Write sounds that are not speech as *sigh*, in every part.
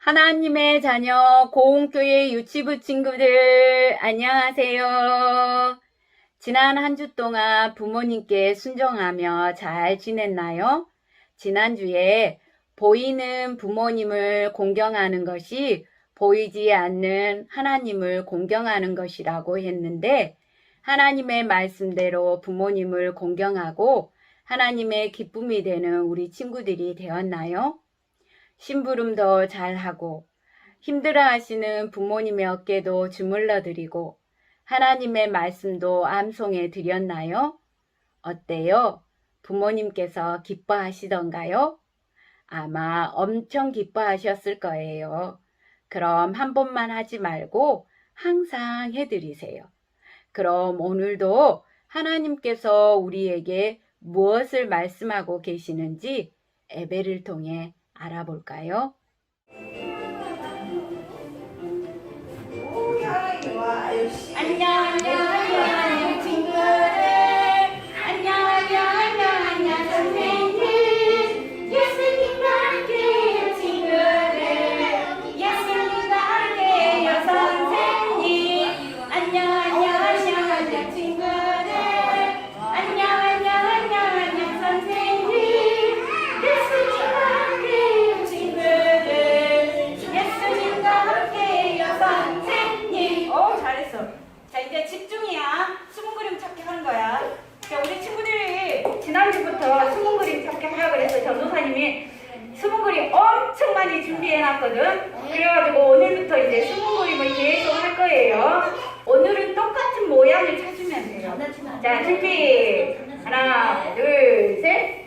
하나님의 자녀 고흥교회 유치부 친구들 안녕하세요. 지난 한 주 동안 부모님께 순종하며 잘 지냈나요? 지난주에 보이는 부모님을 공경하는 것이 보이지 않는 하나님을 공경하는 것이라고 했는데 하나님의 말씀대로 부모님을 공경하고 하나님의 기쁨이 되는 우리 친구들이 되었나요? 심부름도 잘하고 힘들어 하시는 부모님의 어깨도 주물러 드리고 하나님의 말씀도 암송해 드렸나요? 어때요? 부모님께서 기뻐하시던가요? 아마 엄청 기뻐하셨을 거예요. 그럼 한 번만 하지 말고 항상 해드리세요. 그럼 오늘도 하나님께서 우리에게 무엇을 말씀하고 계시는지 예배를 통해 알아볼까요? 이제 집중이야. 숨은 그림 찾기 하는 거야. 자 우리 친구들이 지난주부터 숨은 그림 찾기 하라 그래서 전도사님이 숨은 그림 엄청 많이 준비해 놨거든. 그래가지고 오늘부터 이제 숨은 그림을 계속 할 거예요. 오늘은 똑같은 모양을 찾으면 돼요. 자 준비. 하나 둘 셋.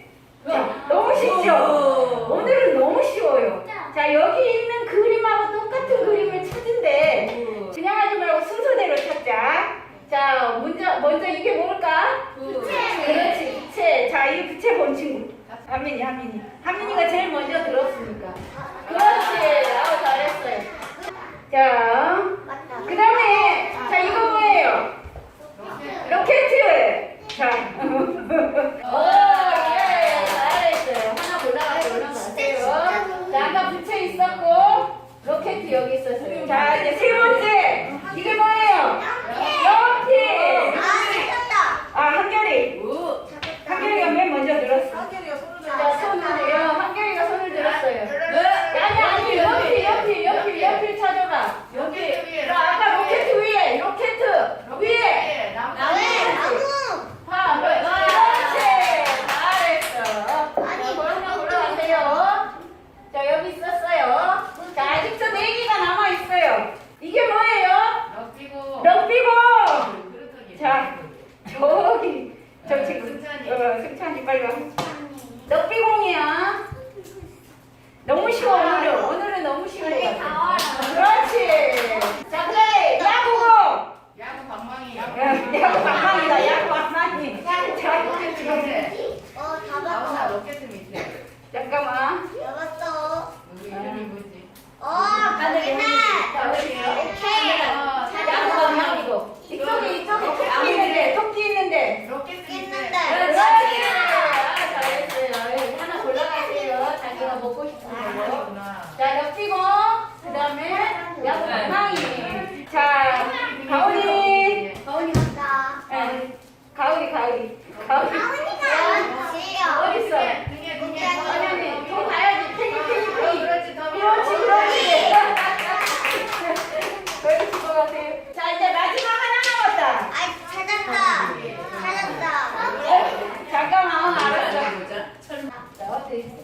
자, 너무 쉽죠? 오늘은 너무 쉬워요. 자, 여기 있는 그림하고 똑같은 그림을 찾은데, 그냥 하지 말고 순서대로 찾자. 자, 먼저, 먼저 이게 뭘까? 부채. 그렇지, 부채. 자, 이 부채 본 친구. 한민이, 한민이. 한민이가 제일 먼저 들었으니까. 그렇지. 아우, 잘했어요. 자, 그 다음에, 자, 이거 뭐예요? 로켓! 자. *laughs* 오, 예, 잠깐만, 알았어. 자, 어디? 어.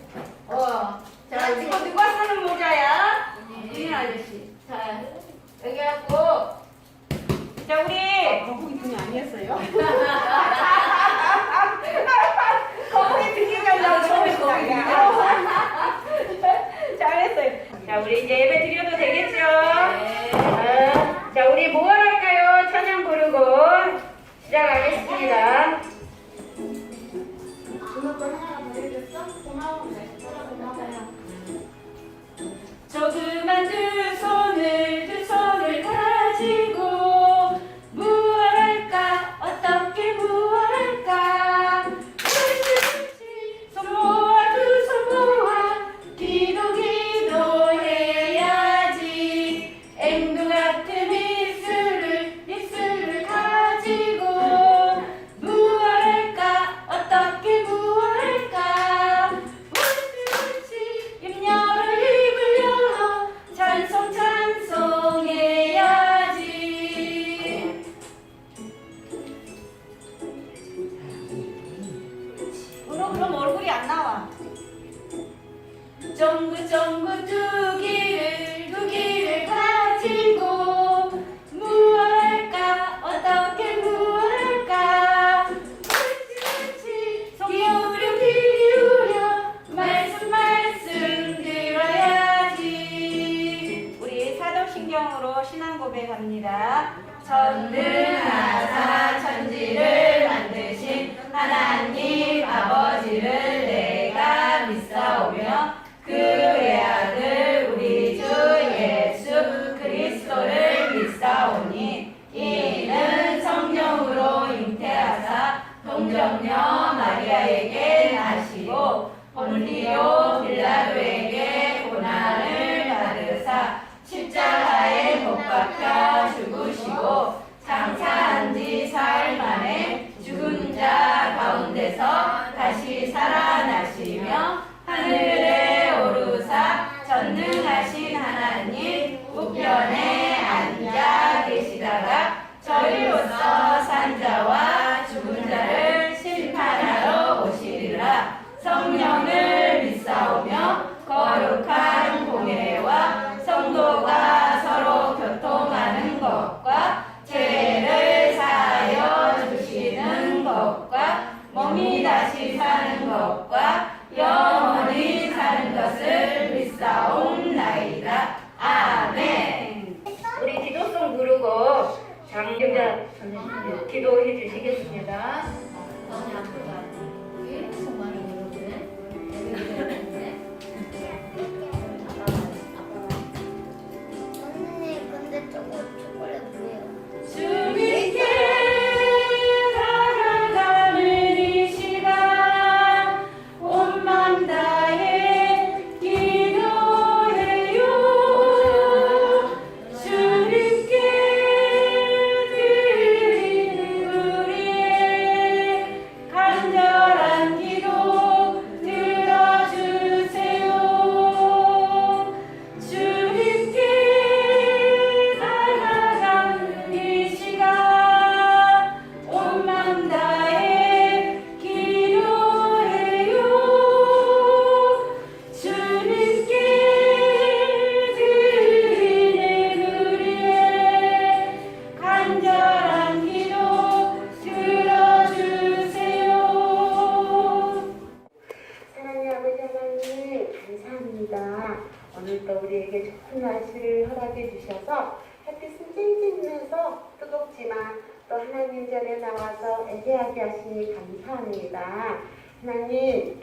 감사합니다. 하나님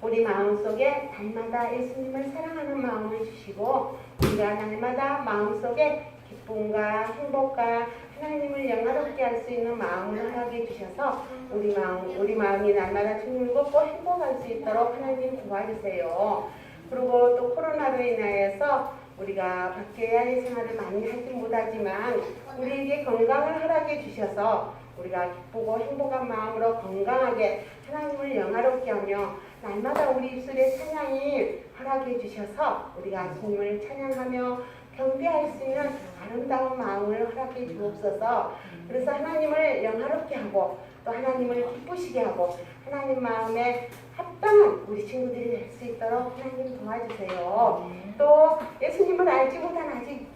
우리 마음속에 날마다 예수님을 사랑하는 마음을 주시고 우리가 날마다 마음속에 기쁨과 행복과 하나님을 영화롭게 할 수 있는 마음을 허락해 주셔서 우리 마음 우리 마음이 날마다 즐겁고 행복할 수 있도록 하나님 도와주세요. 그리고 또 코로나로 인하여서 우리가 밖에 야외 생활을 많이 하지 못하지만 우리에게 건강을 허락해 주셔서 우리가 기쁘고 행복한 마음으로 건강하게 하나님을 영화롭게 하며 날마다 우리 입술에 찬양이 허락해 주셔서 우리가 주님을 찬양하며 경배할 수 있는 아름다운 마음을 허락해 주옵소서. 그래서 하나님을 영화롭게 하고 또 하나님을 기쁘시게 하고 하나님 마음에 합당한 우리 친구들이 될 수 있도록 하나님 도와주세요. 또 예수님을 알지 못한 아직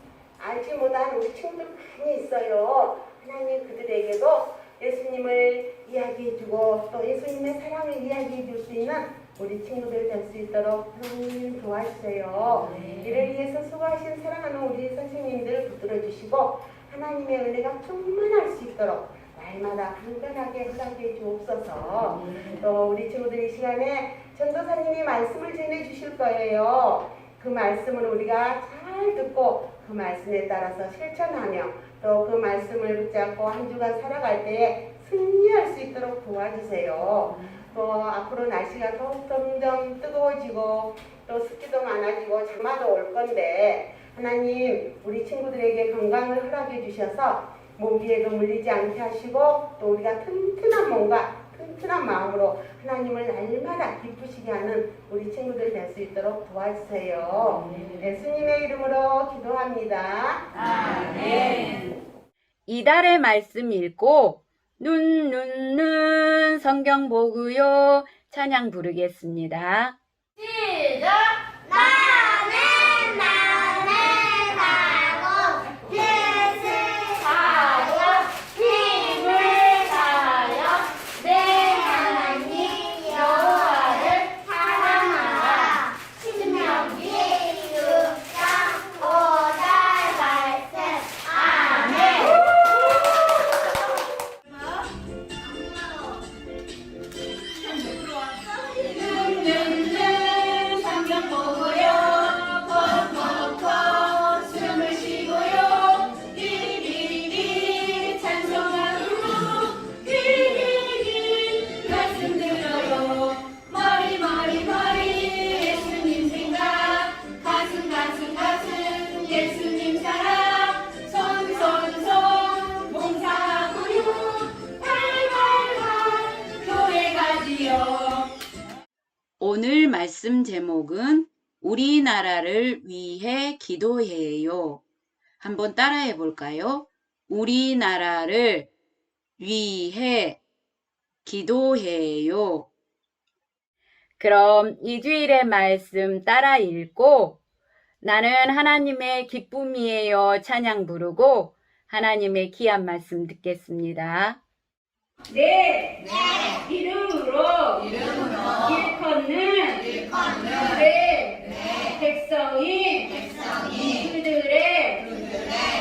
알지 못한 우리 친구들 많이 있어요. 하나님 그들에게도 예수님을 이야기해주고 또 예수님의 사랑을 이야기해줄 수 있는 우리 친구들 될 수 있도록 하나님 도와주세요. 이를 위해서 수고하신 사랑하는 우리 선생님들 붙들어 주시고 하나님의 은혜가 충만할 수 있도록 날마다 간절하게 허락해 주옵소서. 또 우리 친구들 이 시간에 전도사님이 말씀을 전해 주실 거예요. 그 말씀을 우리가 잘 듣고 그 말씀에 따라서 실천하며 또 그 말씀을 붙잡고 한 주간 살아갈 때에 승리할 수 있도록 도와주세요. 또 앞으로 날씨가 더욱 점점 뜨거워지고 또 습기도 많아지고 장마도 올 건데 하나님 우리 친구들에게 건강을 허락해 주셔서 모기에도 물리지 않게 하시고 또 우리가 튼튼한 몸과 튼튼한 마음으로 하나님을 날마다 기쁘시게 하는 우리 친구들 될수 있도록 도와주세요. 예수님의 이름으로 기도합니다. 아멘. 이달의 말씀 읽고 눈, 눈, 눈 성경 보고요 찬양 부르겠습니다. 시작! 나라를 위해 기도해요. 한번 따라해 볼까요? 우리나라를 위해 기도해요. 그럼 이 주일의 말씀 따라 읽고 나는 하나님의 기쁨이에요 찬양 부르고 하나님의 귀한 말씀 듣겠습니다. 네, 이름으로, 일컫는, 네, 백성이, 그들의,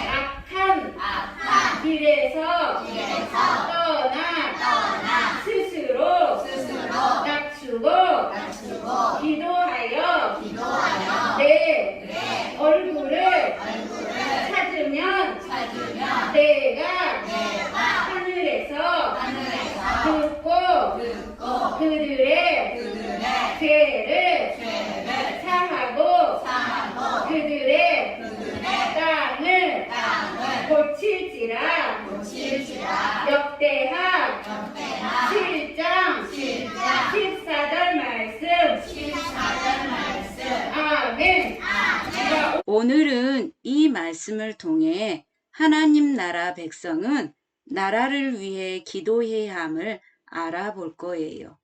악한, 길에서, 떠나, 스스로, 낮추고, 기도하여, 내 얼굴을, 찾으면, 내가, 하늘에서, 듣고, 그들의, 죄를, 사하고, 그들의, 땅을, 고칠지라, 역대하, 7장, 14절 말씀, 아멘. 오늘은 이 말씀을 통해 하나님 나라 백성은 나라를 위해 기도해야 함을 알아볼 거예요.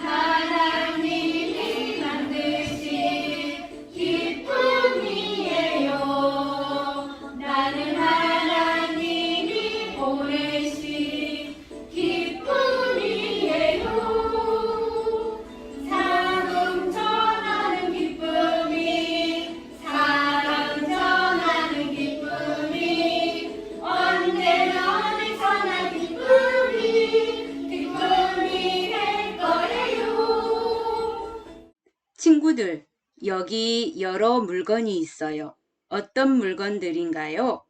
하나님 친구들, 여기 여러 물건이 있어요. 어떤 물건들인가요?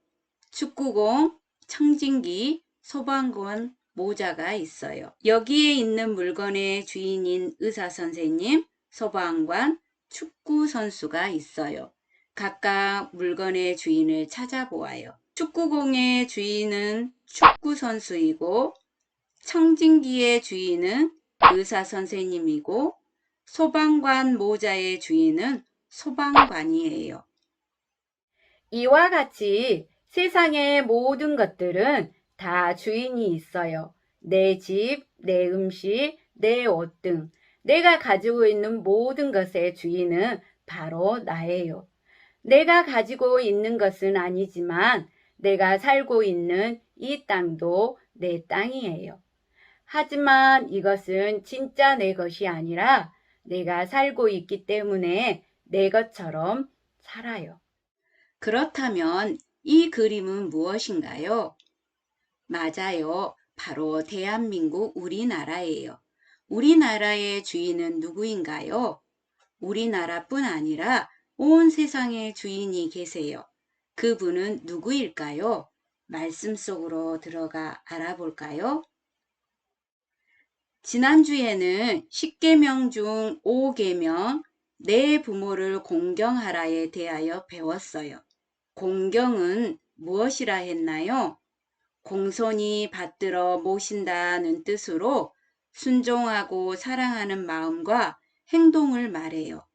축구공, 청진기, 소방관, 모자가 있어요. 여기에 있는 물건의 주인인 의사 선생님, 소방관, 축구 선수가 있어요. 각각 물건의 주인을 찾아보아요. 축구공의 주인은 축구 선수이고, 청진기의 주인은 의사 선생님이고, 소방관 모자의 주인은 소방관이에요. 이와 같이 세상의 모든 것들은 다 주인이 있어요. 내 집, 내 음식, 내 옷 등 내가 가지고 있는 모든 것의 주인은 바로 나예요. 내가 가지고 있는 것은 아니지만 내가 살고 있는 이 땅도 내 땅이에요. 하지만 이것은 진짜 내 것이 아니라 내가 살고 있기 때문에 내 것처럼 살아요. 그렇다면 이 그림은 무엇인가요? 맞아요. 바로 대한민국 우리나라예요. 우리나라의 주인은 누구인가요? 우리나라뿐 아니라 온 세상의 주인이 계세요. 그분은 누구일까요? 말씀 속으로 들어가 알아볼까요? 지난주에는 10계명 중 5계명 내 부모를 공경하라에 대하여 배웠어요. 공경은 무엇이라 했나요? 공손히 받들어 모신다는 뜻으로 순종하고 사랑하는 마음과 행동을 말해요.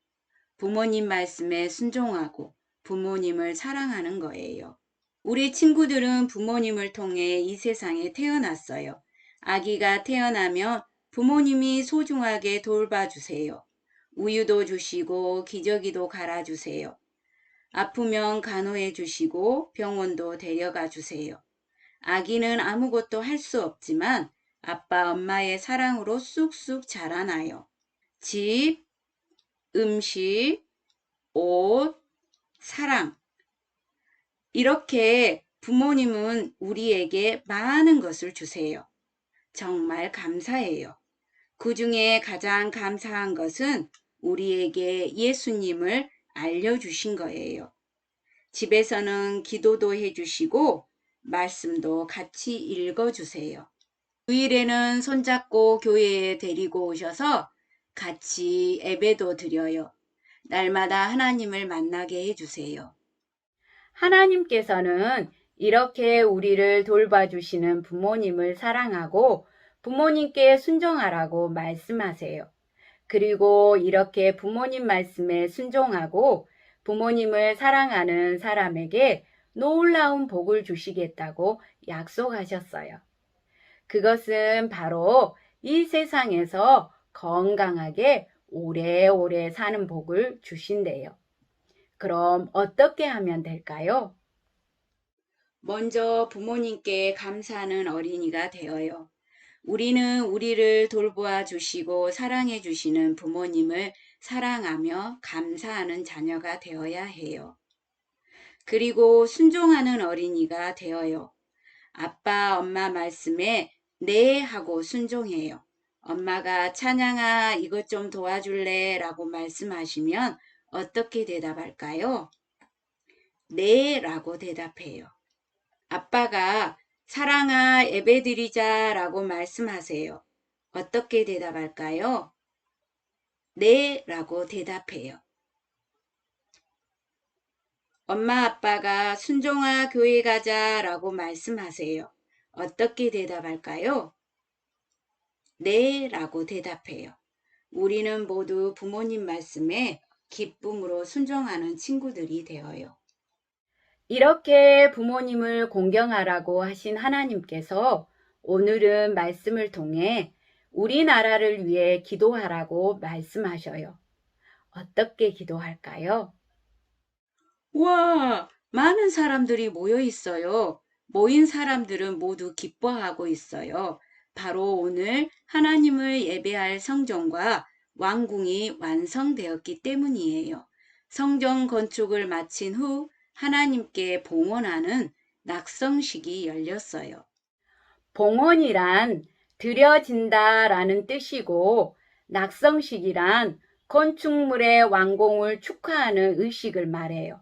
부모님 말씀에 순종하고 부모님을 사랑하는 거예요. 우리 친구들은 부모님을 통해 이 세상에 태어났어요. 아기가 태어나면 부모님이 소중하게 돌봐주세요. 우유도 주시고 기저귀도 갈아주세요. 아프면 간호해 주시고 병원도 데려가 주세요. 아기는 아무것도 할 수 없지만 아빠, 엄마의 사랑으로 쑥쑥 자라나요. 집, 음식, 옷, 사랑. 이렇게 부모님은 우리에게 많은 것을 주세요. 정말 감사해요. 그 중에 가장 감사한 것은 우리에게 예수님을 알려주신 거예요. 집에서는 기도도 해주시고 말씀도 같이 읽어주세요. 주일에는 손잡고 교회에 데리고 오셔서 같이 예배도 드려요. 날마다 하나님을 만나게 해주세요. 하나님께서는 이렇게 우리를 돌봐주시는 부모님을 사랑하고 부모님께 순종하라고 말씀하세요. 그리고 이렇게 부모님 말씀에 순종하고 부모님을 사랑하는 사람에게 놀라운 복을 주시겠다고 약속하셨어요. 그것은 바로 이 세상에서 건강하게 오래오래 사는 복을 주신대요. 그럼 어떻게 하면 될까요? 먼저 부모님께 감사하는 어린이가 되어요. 우리는 우리를 돌보아 주시고 사랑해 주시는 부모님을 사랑하며 감사하는 자녀가 되어야 해요. 그리고 순종하는 어린이가 되어요. 아빠, 엄마 말씀에 네 하고 순종해요. 엄마가 찬양아, 이것 좀 도와줄래? 라고 말씀하시면 어떻게 대답할까요? 네 라고 대답해요. 아빠가 사랑아, 예배 드리자 라고 말씀하세요. 어떻게 대답할까요? 네 라고 대답해요. 엄마 아빠가 순종아 교회 가자 라고 말씀하세요. 어떻게 대답할까요? 네 라고 대답해요. 우리는 모두 부모님 말씀에 기쁨으로 순종하는 친구들이 되어요. 이렇게 부모님을 공경하라고 하신 하나님께서 오늘은 말씀을 통해 우리나라를 위해 기도하라고 말씀하셔요. 어떻게 기도할까요? 와, 많은 사람들이 모여 있어요. 모인 사람들은 모두 기뻐하고 있어요. 바로 오늘 하나님을 예배할 성전과 왕궁이 완성되었기 때문이에요. 성전 건축을 마친 후 하나님께 봉헌하는 낙성식이 열렸어요. 봉헌이란 드려진다 라는 뜻이고 낙성식이란 건축물의 완공을 축하하는 의식을 말해요.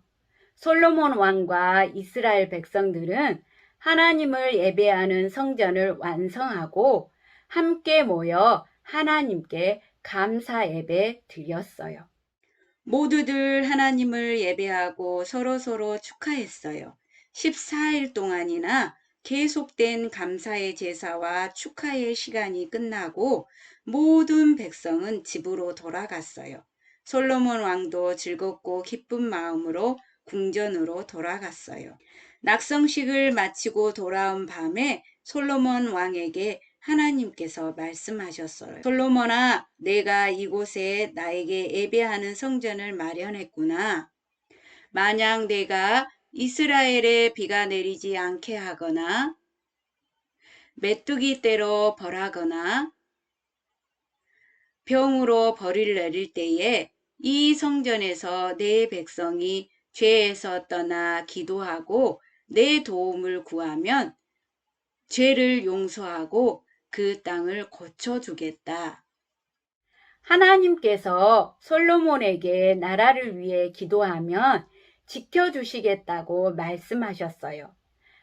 솔로몬 왕과 이스라엘 백성들은 하나님을 예배하는 성전을 완성하고 함께 모여 하나님께 감사 예배 드렸어요. 모두들 하나님을 예배하고 서로서로 축하했어요. 14일 동안이나 계속된 감사의 제사와 축하의 시간이 끝나고 모든 백성은 집으로 돌아갔어요. 솔로몬 왕도 즐겁고 기쁜 마음으로 궁전으로 돌아갔어요. 낙성식을 마치고 돌아온 밤에 솔로몬 왕에게 하나님께서 말씀하셨어요. 솔로몬아, 내가 이곳에 나에게 예배하는 성전을 마련했구나. 만약 내가 이스라엘에 비가 내리지 않게 하거나 메뚜기 떼로 벌하거나 병으로 벌을 내릴 때에 이 성전에서 내 백성이 죄에서 떠나 기도하고 내 도움을 구하면 죄를 용서하고 그 땅을 고쳐주겠다. 하나님께서 솔로몬에게 나라를 위해 기도하면 지켜주시겠다고 말씀하셨어요.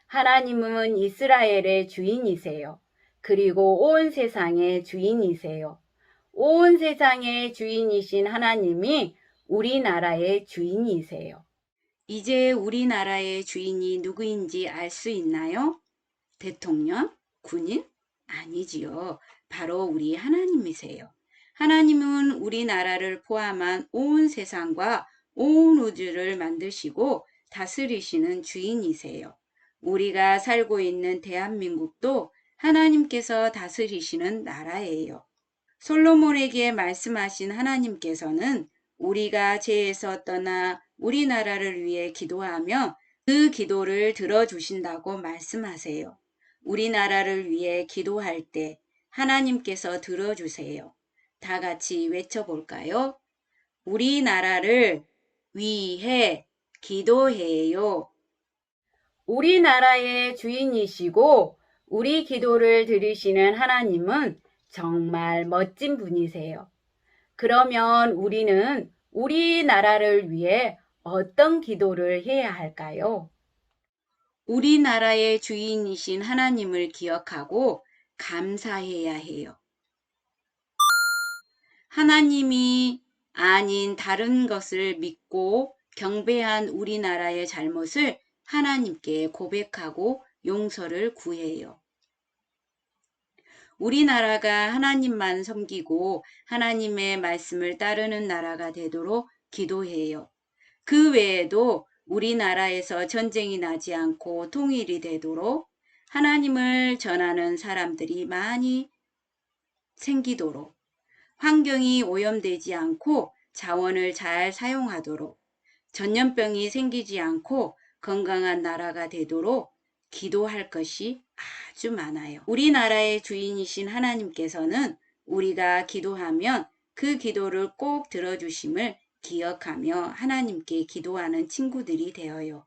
하나님은 이스라엘의 주인이세요. 그리고 온 세상의 주인이세요. 온 세상의 주인이신 하나님이 우리나라의 주인이세요. 이제 우리나라의 주인이 누구인지 알 수 있나요? 대통령? 군인? 아니지요. 바로 우리 하나님이세요. 하나님은 우리나라를 포함한 온 세상과 온 우주를 만드시고 다스리시는 주인이세요. 우리가 살고 있는 대한민국도 하나님께서 다스리시는 나라예요. 솔로몬에게 말씀하신 하나님께서는 우리가 죄에서 떠나 우리나라를 위해 기도하며 그 기도를 들어주신다고 말씀하세요. 우리나라를 위해 기도할 때 하나님께서 들어주세요. 다 같이 외쳐볼까요? 우리나라를 위해 기도해요. 우리나라의 주인이시고 우리 기도를 들으시는 하나님은 정말 멋진 분이세요. 그러면 우리는 우리나라를 위해 어떤 기도를 해야 할까요? 우리나라의 주인이신 하나님을 기억하고 감사해야 해요. 하나님이 아닌 다른 것을 믿고 경배한 우리나라의 잘못을 하나님께 고백하고 용서를 구해요. 우리나라가 하나님만 섬기고 하나님의 말씀을 따르는 나라가 되도록 기도해요. 그 외에도 우리나라에서 전쟁이 나지 않고 통일이 되도록 하나님을 전하는 사람들이 많이 생기도록 환경이 오염되지 않고 자원을 잘 사용하도록 전염병이 생기지 않고 건강한 나라가 되도록 기도할 것이 아주 많아요. 우리나라의 주인이신 하나님께서는 우리가 기도하면 그 기도를 꼭 들어주심을 기억하며 하나님께 기도하는 친구들이 되어요.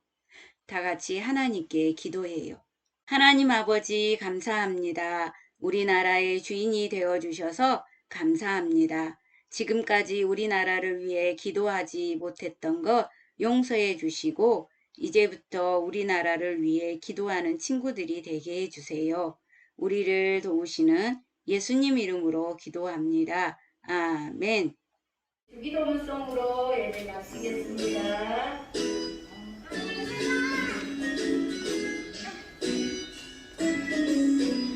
다 같이 하나님께 기도해요. 하나님 아버지 감사합니다. 우리나라의 주인이 되어 주셔서 감사합니다. 지금까지 우리나라를 위해 기도하지 못했던 것 용서해 주시고 이제부터 우리나라를 위해 기도하는 친구들이 되게 해 주세요. 우리를 도우시는 예수님 이름으로 기도합니다. 아멘. 주기도문송으로 예배 마치겠습니다.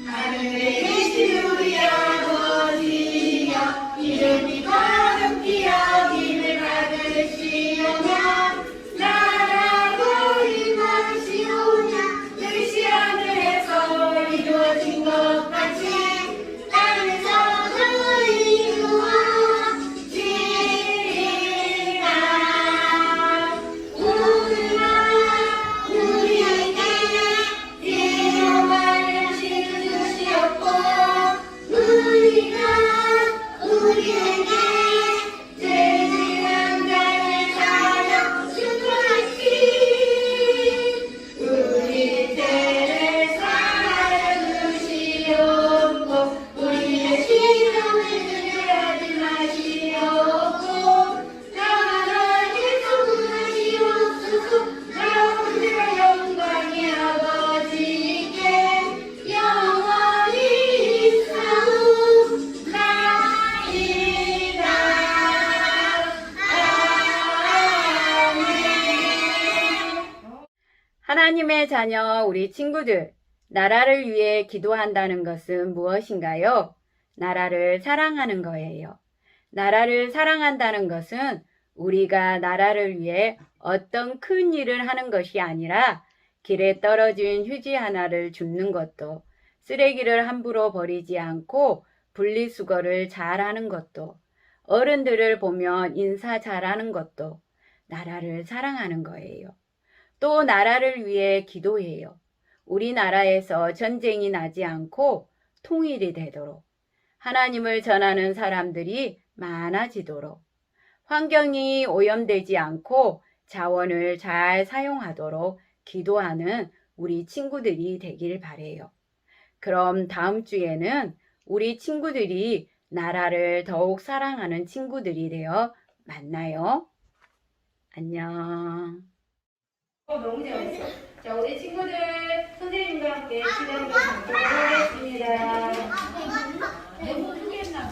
하늘에 우 하나님의 자녀 우리 친구들, 나라를 위해 기도한다는 것은 무엇인가요? 나라를 사랑하는 거예요. 나라를 사랑한다는 것은 우리가 나라를 위해 어떤 큰 일을 하는 것이 아니라 길에 떨어진 휴지 하나를 줍는 것도 쓰레기를 함부로 버리지 않고 분리수거를 잘하는 것도 어른들을 보면 인사 잘하는 것도 나라를 사랑하는 거예요. 또 나라를 위해 기도해요. 우리나라에서 전쟁이 나지 않고 통일이 되도록 하나님을 전하는 사람들이 많아지도록 환경이 오염되지 않고 자원을 잘 사용하도록 기도하는 우리 친구들이 되길 바래요. 그럼 다음 주에는 우리 친구들이 나라를 더욱 사랑하는 친구들이 되어 만나요. 안녕. 어, 너무 재밌어. 자, 우리 친구들 선생님과 함께 시간을 갖도록 하겠습니다. 너무 크겠나